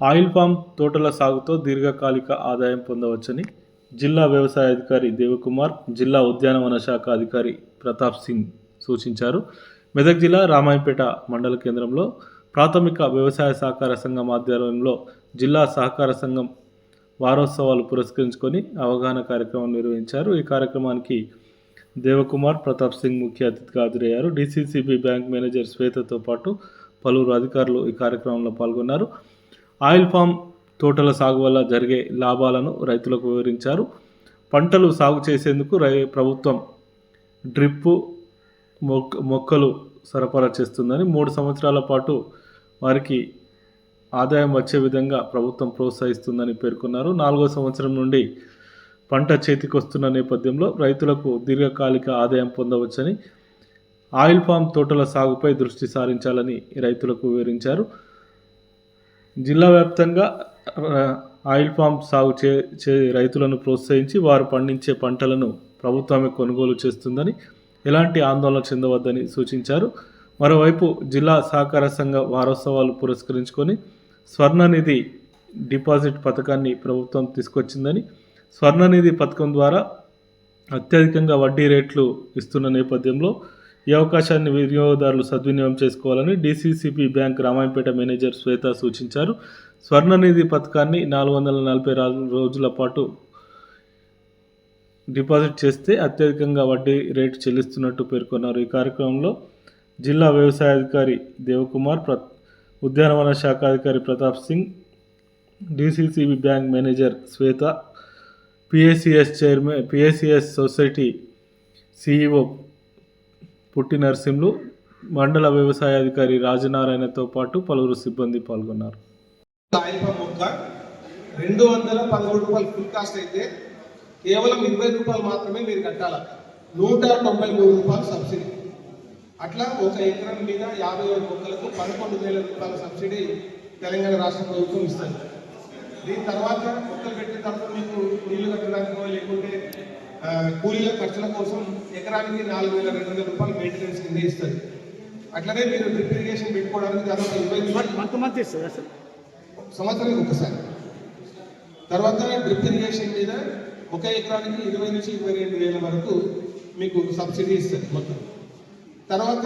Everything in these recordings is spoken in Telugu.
ఆయిల్ పామ్ తోటల సాగుతో దీర్ఘకాలిక ఆదాయం పొందవచ్చని జిల్లా వ్యవసాయ అధికారి దేవకుమార్ జిల్లా ఉద్యానవన శాఖ అధికారి ప్రతాప్ సింగ్ సూచించారు. మెదక్ జిల్లా రామాయంపేట మండల కేంద్రంలో ప్రాథమిక వ్యవసాయ సహకార సంఘం ఆధ్వర్యంలో జిల్లా సహకార సంఘం వారోత్సవాలు పురస్కరించుకొని అవగాహన కార్యక్రమం నిర్వహించారు. ఈ కార్యక్రమానికి దేవకుమార్ ప్రతాప్ సింగ్ ముఖ్య అతిథిగా హాజరయ్యారు. డిసిసిబి బ్యాంక్ మేనేజర్ శ్వేతతో పాటు పలువురు అధికారులు ఈ కార్యక్రమంలో పాల్గొన్నారు. ఆయిల్ ఫామ్ తోటల సాగు వల్ల జరిగే లాభాలను రైతులకు వివరించారు. పంటలు సాగు చేసేందుకు రై ప్రభుత్వం డ్రిప్ మొక్క మొక్కలు సరఫరా చేస్తుందని మూడు సంవత్సరాల పాటు వారికి ఆదాయం వచ్చే విధంగా ప్రభుత్వం ప్రోత్సహిస్తుందని పేర్కొన్నారు. నాలుగో సంవత్సరం నుండి పంట చేతికొస్తున్న నేపథ్యంలో రైతులకు దీర్ఘకాలిక ఆదాయం పొందవచ్చని ఆయిల్ ఫామ్ తోటల సాగుపై దృష్టి సారించాలని రైతులకు వివరించారు. జిల్లా వ్యాప్తంగా ఆయిల్ పామ్ సాగు చే చే రైతులను ప్రోత్సహించి వారు పండించే పంటలను ప్రభుత్వమే కొనుగోలు చేస్తుందని ఎలాంటి ఆందోళన చెందవద్దని సూచించారు. మరోవైపు జిల్లా సహకార సంఘ వారోత్సవాలు పురస్కరించుకొని స్వర్ణనిధి డిపాజిట్ పథకాన్ని ప్రభుత్వం తీసుకొచ్చిందని స్వర్ణనిధి పథకం ద్వారా అత్యధికంగా వడ్డీ రేట్లు ఇస్తున్న నేపథ్యంలో ఈ అవకాశాన్ని వినియోగదారులు సద్వినియోగం చేసుకోవాలని DCCB bank Ramayampet manager Swetha సూచించారు. స్వర్ణనిధి పథకాన్ని నాలుగు వందల నలభై రోజుల పాటు డిపాజిట్ చేస్తే అత్యధికంగా వడ్డీ రేటు చెల్లిస్తున్నట్టు పేర్కొన్నారు. ఈ కార్యక్రమంలో జిల్లా వ్యవసాయ అధికారి దేవకుమార్ ప్ర ఉద్యానవన శాఖ అధికారి Pratap Singh DCCB bank manager Swetha PSCS chairman PSCS society CEO Putti Narasimhulu మండల వ్యవసాయ అధికారి రాజనారాయణతో పాటు పలువురు సిబ్బంది పాల్గొన్నారు. రెండు వందల పదమూడు రూపాయలు ఫుల్ కాస్ట్ అయితే కేవలం ఇరవై రూపాయలు మాత్రమే మీరు కట్టాల? నూట తొంభై మూడు రూపాయలు సబ్సిడీ అట్లా ఒక ఎకరం మీద యాభై ఏడు మొక్కలకు పదకొండు వేల రూపాయల సబ్సిడీ తెలంగాణ రాష్ట్ర ప్రభుత్వం ఇస్తుంది. దీని తర్వాత మొక్కలు పెట్టిన తర్వాత మీకు నీళ్ళు కట్టడానికో లేకుంటే కూలీల ఖర్చుల కోసం ఎకరానికి నాలుగు వేల రెండు వందల రూపాయలు మెయింటెనెన్స్ కింద ఇస్తుంది అట్లనే మీరు డ్రిప్ ఇరిగేషన్ పెట్టుకోవడానికి దాదాపు ఇరవై మంత్ మంత్ ఇస్తుంది సార్? సంవత్సరానికి ఒకసారి. తర్వాత డ్రిప్ ఇరిగేషన్ మీద ఒక ఎకరానికి ఇరవై నుంచి ఇరవై రెండు వేల వరకు మీకు సబ్సిడీ ఇస్తుంది మొత్తం. తర్వాత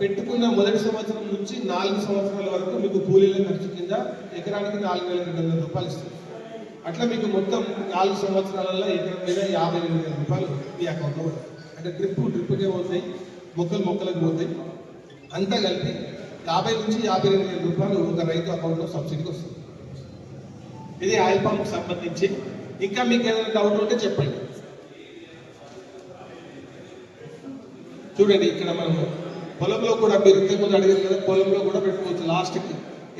పెట్టుకున్న మొదటి సంవత్సరం నుంచి నాలుగు సంవత్సరాల వరకు మీకు కూలీల ఖర్చు కింద ఎకరానికి నాలుగు వేల రెండు వందల రూపాయలు ఇస్తుంది అట్లా మీకు మొత్తం నాలుగు సంవత్సరాలలో ఎకరం మీద యాభై రెండు వేల రూపాయలు మీ అకౌంట్లో పడతాయి. అంటే డ్రిప్ డ్రిప్కే పోతాయి మొక్కలు మొక్కలకు పోతాయి. అంతా కలిపి యాభై నుంచి యాభై రెండు వేల రూపాయలు ఒక రైతు అకౌంట్లో సబ్సిడీకి వస్తుంది. ఇది ఆయిల్ పంప్ సంబంధించి. ఇంకా మీకు ఏదైనా డౌట్ ఉంటే చెప్పండి. చూడండి ఇక్కడ మనము పొలంలో కూడా మీరు ఇంతకుముందు అడిగారు కదా పొలంలో కూడా పెట్టుకోవచ్చు. లాస్ట్కి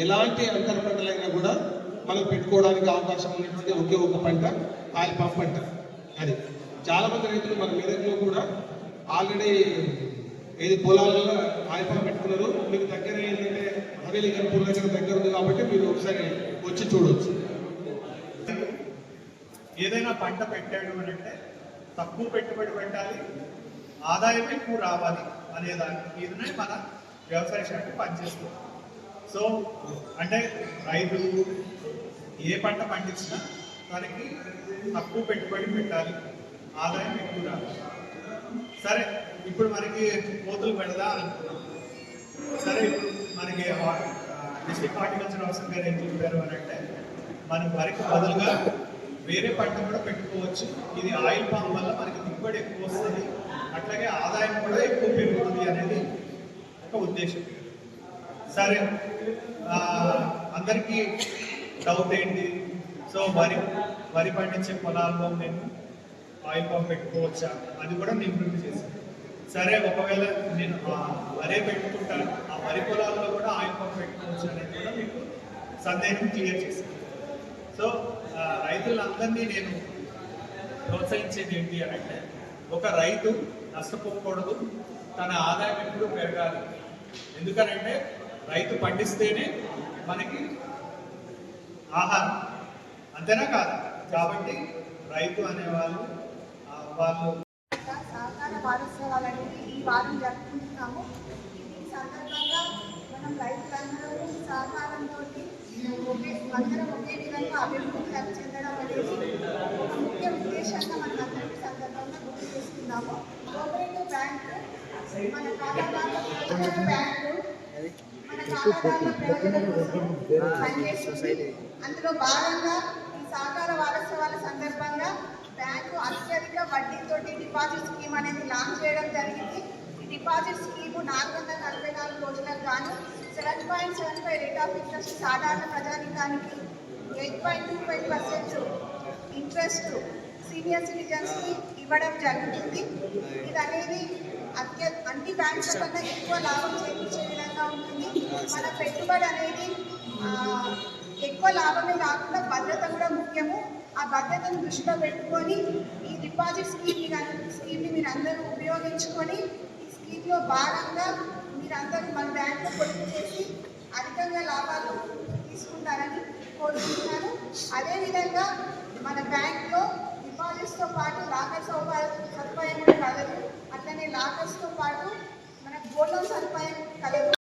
ఎలాంటి అంతర పంటలైనా కూడా మనం పెట్టుకోవడానికి అవకాశం ఉన్నటువంటి ఒకే ఒక పంట ఆయిల్ పంప్ పంట. అది. చాలా మంది రైతులు మన మెదక్లో కూడా ఆల్రెడీ ఏది పొలాలలో ఆయిల్ పంప్ పెట్టుకున్నారు. మీకు దగ్గర ఏంటంటే హవేలీ కనుపూర్ దగ్గర దగ్గర ఉంది కాబట్టి మీరు ఒకసారి వచ్చి చూడవచ్చు ఏదైనా పంట పెట్టాడు అని అంటే తక్కువ పెట్టుబడి పెట్టాలి ఆదాయం ఎక్కువ రావాలి అనే దాని మీదనే మన వ్యవసాయ శాఖ పనిచేస్తుంది. సో అంటే రైతులు ఏ పంట పండించినా దానికి తక్కువ పెట్టుబడి పెట్టాలి ఆదాయం ఎక్కువ రావాలి. సరే ఇప్పుడు మనకి కోతులు పెడదా అనుకున్నాం. సరే ఇప్పుడు మనకి డిస్ట్రిక్ట్ హార్టికల్చర్ ఆఫీసర్ గారు ఏం చెప్పారు అని అంటే మనం వరకు బదులుగా వేరే పంట కూడా పెట్టుకోవచ్చు. ఇది ఆయిల్ పామ్ వల్ల మనకి దిగుబడి ఎక్కువ వస్తుంది. అట్లాగే ఆదాయం కూడా ఎక్కువ పెరుగుతుంది అనేది ఒక ఉద్దేశం. సరే అందరికీ డౌట్ ఏంటి? సో వరి వరి పండించే పొలాల్లో నేను ఆయిల్ పంప్ పెట్టుకోవచ్చా? అది కూడా నేను ఇంప్రూవ్ చేశాను. సరే ఒకవేళ నేను వరే పెట్టుకుంటాను ఆ వరి పొలాల్లో కూడా ఆయిల్ పంప్ పెట్టుకోవచ్చు అనేది కూడా మీకు సందేహం క్లియర్ చేశాను. సో రైతులందరినీ నేను ప్రోత్సహించేది ఏంటి అని అంటే ఒక రైతు నష్టపోకూడదు తన ఆదాయం ఎప్పుడు పెరగాలి. ఎందుకనంటే రైతు పండిస్తేనే మనకి ఆహారం. అంతేనా కాదు? కాబట్టి రైతు అనేవాళ్ళు వాళ్ళు సహకార వారోత్సవాలు అనేది ఈ వారం జరుపుకుంటున్నాము. ఈ సందర్భంగా మనం రైతులందరూ సహకారంతో అందరం ఒకే విధంగా అభివృద్ధి చెందడం అనేది ఒక ముఖ్య ఉద్దేశంగా మనం అందరికీ సందర్భంగా గుర్తు చేసుకున్నాము కోఆపరేటివ్ బ్యాంక్ మన ఖాతాదారుల బ్యాంకు మన ఖాతాదారుల ప్రయోజనం కోసం పనిచేస్తుంది అందులో భాగంగా ఈ సహకార వారోత్సవాల సందర్భంగా బ్యాంకు అత్యధిక వడ్డీతోటి డిపాజిట్ స్కీమ్ అనేది లాంచ్ చేయడం జరిగింది. ఈ డిపాజిట్ స్కీమ్ నాలుగు వందల నలభై నాలుగు రోజులకు గాను seven point seven five rate of interest సాధారణ ప్రజానికానికి eight point two five percent interest senior సిటిజన్స్కి ఇవ్వడం జరుగుతుంది. ఇది అనేది అత్య అన్ని బ్యాంకుల కన్నా ఎక్కువ లాభం చేయించే విధంగా ఉంటుంది. మన పెట్టుబడి అనేది ఎక్కువ లాభమే కాకుండా భద్రత కూడా ముఖ్యము. ఆ భద్రతను దృష్టిలో పెట్టుకొని ఈ డిపాజిట్ స్కీమ్ స్కీమ్ని మీరు అందరూ ఉపయోగించుకొని ఈ స్కీమ్లో భాగంగా మీరందరూ మన బ్యాంకులో పొదుపు చేసి అధికంగా లాభాలు తీసుకుంటారని కోరుకుంటున్నాను. అదేవిధంగా మన బ్యాంక్లో డిపాజిట్స్తో పాటు లాకర్ సౌకర్యం సదుపాయం కూడా కలదు. అట్లనే లాకర్స్తో పాటు మన గోల్డ్ సదుపాయం కలదు.